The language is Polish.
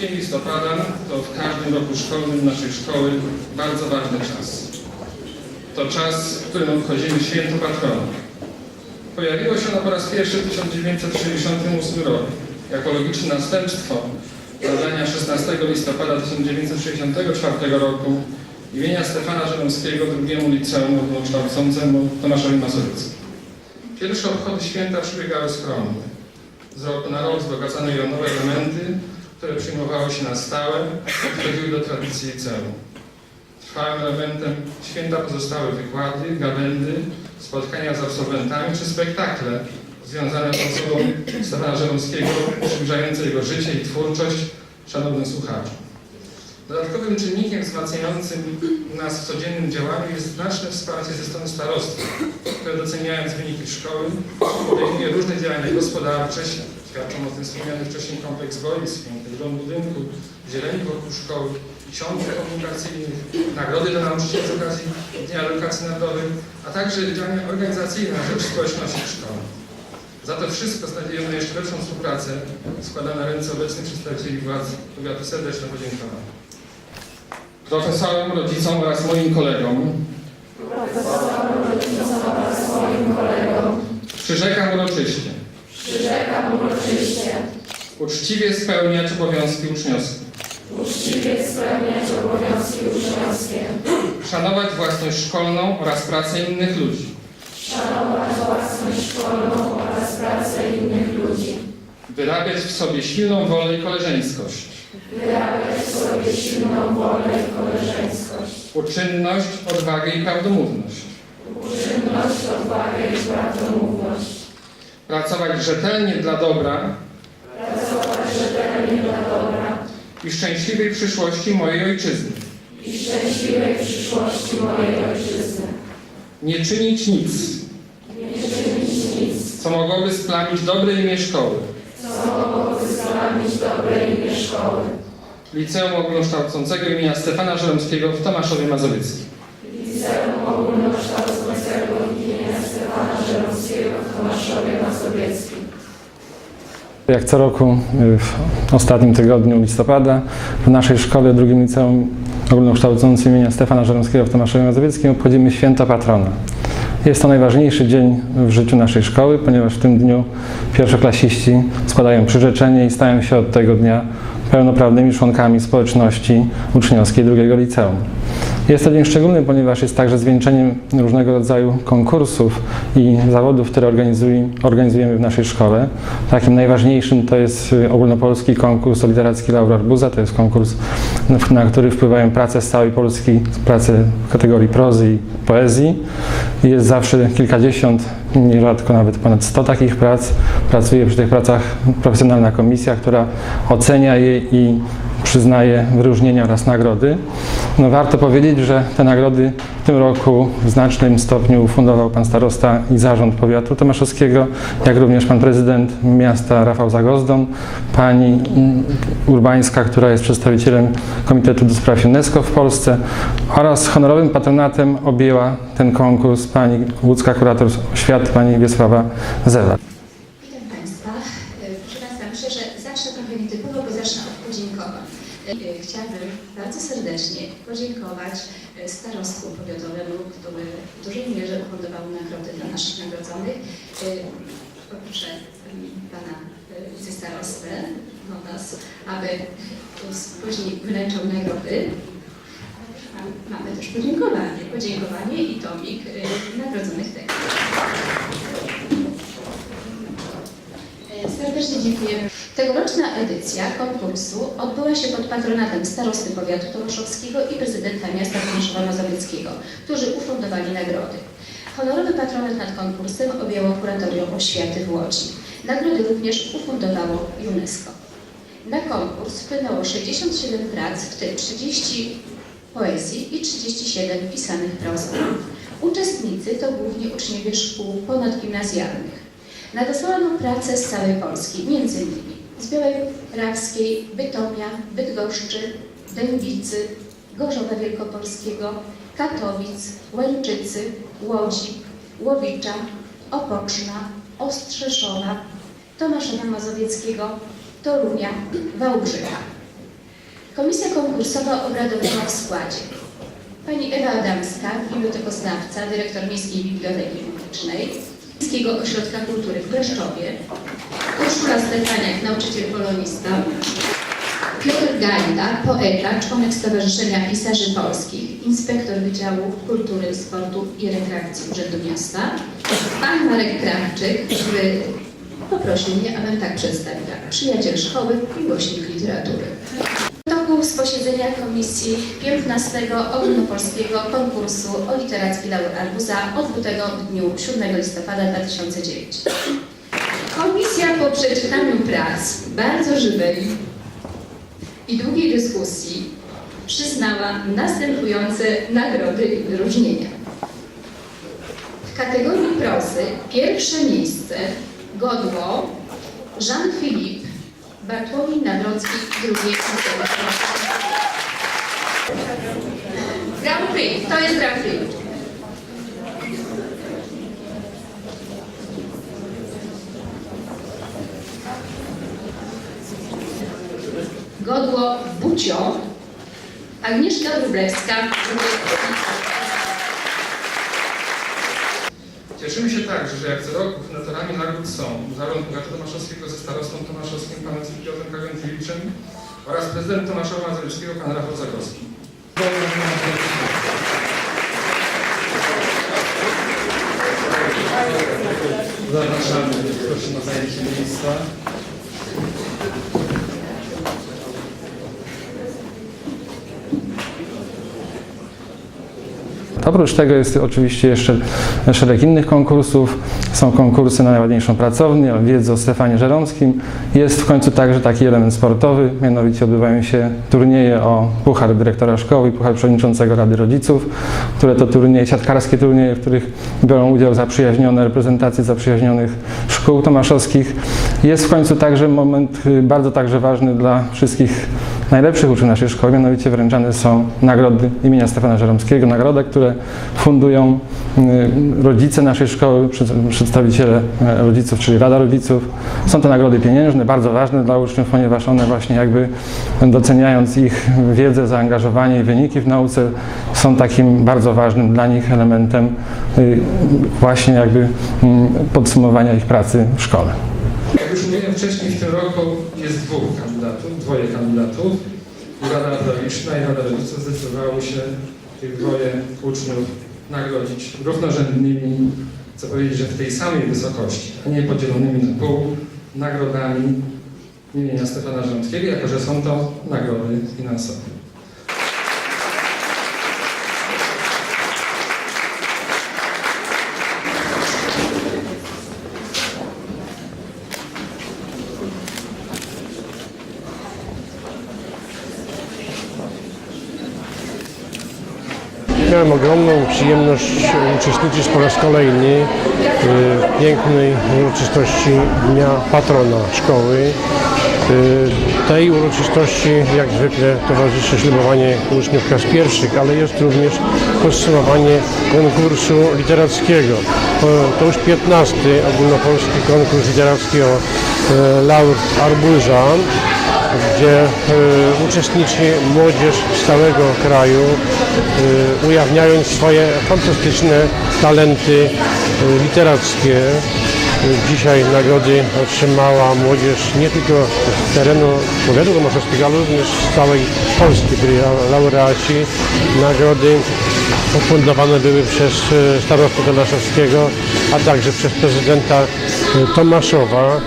Tydzień listopada to w każdym roku szkolnym naszej szkoły bardzo ważny czas. To czas, w którym obchodzimy święto patrona. Pojawiło się ono po raz pierwszy w 1968 roku jako logiczne następstwo zadania 16 listopada 1964 roku imienia Stefana Żeromskiego drugiemu liceum ogólnokształcącemu w Tomaszowie Mazowieckim. Pierwsze obchody święta przebiegały skromnie. Z roku na rok wzbogacano je nowe elementy, które przyjmowały się na stałe wchodziły do tradycji liceum. Trwałym elementem święta pozostały wykłady, gawędy, spotkania z absolwentami czy spektakle związane z osobą Stefana Żeromskiego, przybliżające jego życie i twórczość szanownym słuchaczom. Dodatkowym czynnikiem wzmacniającym nas w codziennym działaniu jest znaczne wsparcie ze strony starostwa, które doceniając wyniki szkoły podejmuje różne działania gospodarcze, świadczą o tym wspomniany wcześniej kompleks boisk, piękny dom budynku, zieleni wokół szkoły, książek komunikacyjnych, nagrody dla nauczycieli z okazji Dnia Edukacji Narodowej, a także działania organizacyjne na rzecz społeczności szkoły. Za to wszystko z nadzieją na jeszcze lepszą współpracę składam na ręce obecnych przedstawicieli władz powiatu serdeczne podziękowania. Profesorom, rodzicom oraz moim kolegom. Przyrzekam uroczyście. Przyrzekam uroczyście. Uczciwie spełniać obowiązki uczniowskie, uczciwie spełniać obowiązki uczniowskie, szanować własność szkolną oraz pracę innych ludzi, szanować własność szkolną oraz pracę innych ludzi, wyrabiać w sobie silną wolę i koleżeńskość, wyrabiać w sobie silną wolę i koleżeńskość, uczynność, odwagę i prawdomówność, uczynność, odwagę i prawdomówność, pracować rzetelnie dla dobra pracować rzetelnie dla dobra. i szczęśliwej przyszłości mojej ojczyzny, i szczęśliwej przyszłości mojej ojczyzny, nie czynić nic, nie czynić nic, co mogłoby splamić dobre imię szkoły, dobre imię szkoły, Liceum Ogólnokształcącego imienia Stefana Żeromskiego w Tomaszowie Mazowieckim. Liceum Ogólnokształcącego imienia Stefana Żeromskiego w Tomaszowie Mazowieckim. Jak co roku y, w ostatnim tygodniu listopada w naszej szkole, drugim liceum ogólnokształcącym imienia Stefana Żeromskiego w Tomaszowie Mazowieckim obchodzimy święto patrona. Jest to najważniejszy dzień w życiu naszej szkoły, ponieważ w tym dniu pierwszoklasiści składają przyrzeczenie i stają się od tego dnia pełnoprawnymi członkami społeczności uczniowskiej drugiego liceum. Jest to dzień szczególny, ponieważ jest także zwieńczeniem różnego rodzaju konkursów i zawodów, które organizuje- organizujemy w naszej szkole. Takim najważniejszym to jest y, ogólnopolski konkurs literacki Laura Arbuza. To jest konkurs, na który wpływają prace z całej Polski, prace w kategorii prozy i poezji. Jest zawsze kilkadziesiąt, nierzadko nawet ponad 100 takich prac. Pracuje przy tych pracach profesjonalna komisja, która ocenia je i przyznaje wyróżnienia oraz nagrody. No warto powiedzieć, że te nagrody w tym roku w znacznym stopniu ufundował pan starosta i zarząd powiatu tomaszowskiego, jak również pan prezydent miasta Rafał Zagozdon, pani Urbańska, która jest przedstawicielem Komitetu do Spraw UNESCO w Polsce oraz honorowym patronatem objęła ten konkurs pani łódzka kurator oświaty, pani Wiesława Zewa. Trochę nietypowo, bo zacznę od podziękowań. E, Chciałabym bardzo serdecznie podziękować e, starostwu powiatowemu, który w dużej mierze ufundował nagrody dla naszych nagrodzonych. E, Poproszę Pana wicestarostę Wodas, aby tu później wręczał nagrody. Mam- Mamy też podziękowanie, podziękowanie i tomik nagrodzonych tekstów. Serdecznie dziękujemy. Tegoroczna edycja konkursu odbyła się pod patronatem starosty powiatu tomaszowskiego i prezydenta miasta Tomaszowa Mazowieckiego, którzy ufundowali nagrody. Honorowy patronat nad konkursem objęło Kuratorium Oświaty w Łodzi. Nagrody również ufundowało UNESCO. Na konkurs wpłynęło 67 prac, w tym 30 poezji i 37 pisanych prozą. Uczestnicy to głównie uczniowie szkół ponadgimnazjalnych. Nadesłano pracę z całej Polski, między innymi z Białej Rawskiej, Bytomia, Bydgoszczy, Dębicy, Gorzowa Wielkopolskiego, Katowic, Łęczycy, Łodzi, Łowicza, Opoczna, Ostrzeszowa, Tomaszowa Mazowieckiego, Torunia, Wałbrzycha. Komisja konkursowa obradowała w składzie Pani Ewa Adamska, bibliotekoznawca, dyrektor Miejskiej Biblioteki Publicznej, Miejskiego Ośrodka Kultury w Breszczowie, Urszula Stefaniak, nauczyciel polonista, Piotr Gajda, poeta, członek Stowarzyszenia Pisarzy Polskich, inspektor Wydziału Kultury, Sportu i Rekreacji Urzędu Miasta, pan Marek Krawczyk, który poprosił mnie, abym tak przedstawiła, przyjaciel szkoły, miłośnik literatury. Protokół z posiedzenia Komisji 15 Ogólnopolskiego Konkursu o Literacki Laur Arbuza odbytego w dniu 7 listopada 2009. Komisja po przeczytaniu prac bardzo żywej i długiej dyskusji przyznała następujące nagrody i wyróżnienia. W kategorii prozy pierwsze miejsce godło Jean-Philippe Bartłomiej Nawrocki, miejsce. Grand Prix, to jest Grand Prix. Bucio, Agnieszka Wróblewska, Cieszymy się także, że jak co roku fundatorami nagród są zarząd powiatu tomaszowskiego ze starostą tomaszowskim panem Zbigniewem Kagędziewiczem oraz prezydent Tomaszowa Mazowieckiego pan Rafał Zagorski. Zapraszamy, proszę na zajęcie miejsca. Oprócz tego jest oczywiście jeszcze szereg innych konkursów. Są konkursy na najładniejszą pracownię, wiedzę o Stefanie Żeromskim. Jest w końcu także taki element sportowy, mianowicie odbywają się turnieje o Puchar Dyrektora Szkoły i Puchar Przewodniczącego Rady Rodziców, które to turnieje, siatkarskie turnieje, w których biorą udział zaprzyjaźnione reprezentacje zaprzyjaźnionych szkół tomaszowskich. Jest w końcu także moment y, bardzo także ważny dla wszystkich najlepszych uczniów naszej szkoły, mianowicie wręczane są nagrody imienia Stefana Żeromskiego, nagrody, które fundują y, rodzice naszej szkoły, przed- przedstawiciele e, rodziców, czyli Rada Rodziców. Są to nagrody pieniężne, bardzo ważne dla uczniów, ponieważ one właśnie jakby doceniając ich wiedzę, zaangażowanie i wyniki w nauce są takim bardzo ważnym dla nich elementem y, właśnie jakby mm, podsumowania ich pracy w szkole. Jak już mówiłem wcześniej, w tym roku jest dwóch kandydatów, dwoje kandydatów. I Rada Pedagogiczna i Rada Rodziców zdecydowały się tych dwoje uczniów nagrodzić równorzędnymi, chcę powiedzieć, że w tej samej wysokości, a nie podzielonymi na pół, nagrodami imienia Stefana Rzędkiego, jako że są to nagrody finansowe. Miałem ogromną przyjemność uczestniczyć po raz kolejny w pięknej uroczystości Dnia Patrona Szkoły. Y, Tej uroczystości jak zwykle towarzyszy ślubowanie uczniów klas pierwszych, ale jest również podsumowanie konkursu literackiego. To- już 15 ogólnopolski konkurs literacki o e, Laur Arbuza gdzie e, uczestniczy młodzież z całego kraju, e, ujawniając swoje fantastyczne talenty e, literackie. Dzisiaj nagrody otrzymała młodzież nie tylko z terenu powiatu tomaszowskiego, ale również z całej Polski. Byli lau- laureaci. Nagrody ufundowane były przez starostę Tomaszowskiego, a także przez prezydenta Tomaszowa.